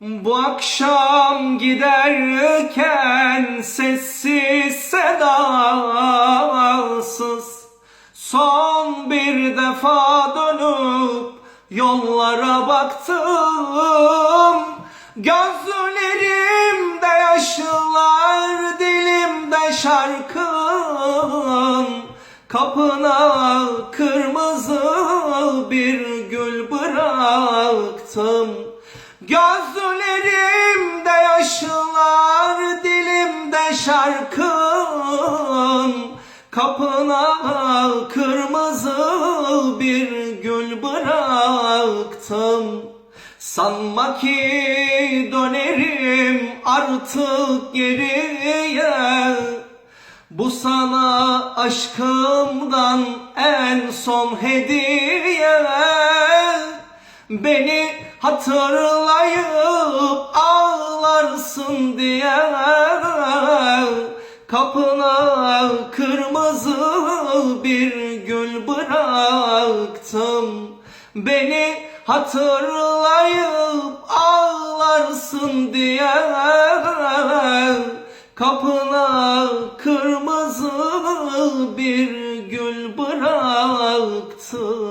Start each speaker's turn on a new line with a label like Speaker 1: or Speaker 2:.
Speaker 1: Bu akşam giderken sessiz sedasız Son bir defa dönüp yollara baktım. Gözlerimde yaşlar dilimde şarkın. Kapına kırmızı bir gül bıraktım Gözlerimde yaşlar dilimde şarkın Kapına kırmızı bir gül bıraktım. Sanma ki dönerim artık geriye. Bu sana aşkımdan en son hediye. Beni hatırlayıp ağlarsın diye Kapına kırmızı bir gül bıraktım. Beni hatırlayıp ağlarsın diye Kapına kırmızı bir gül bıraktım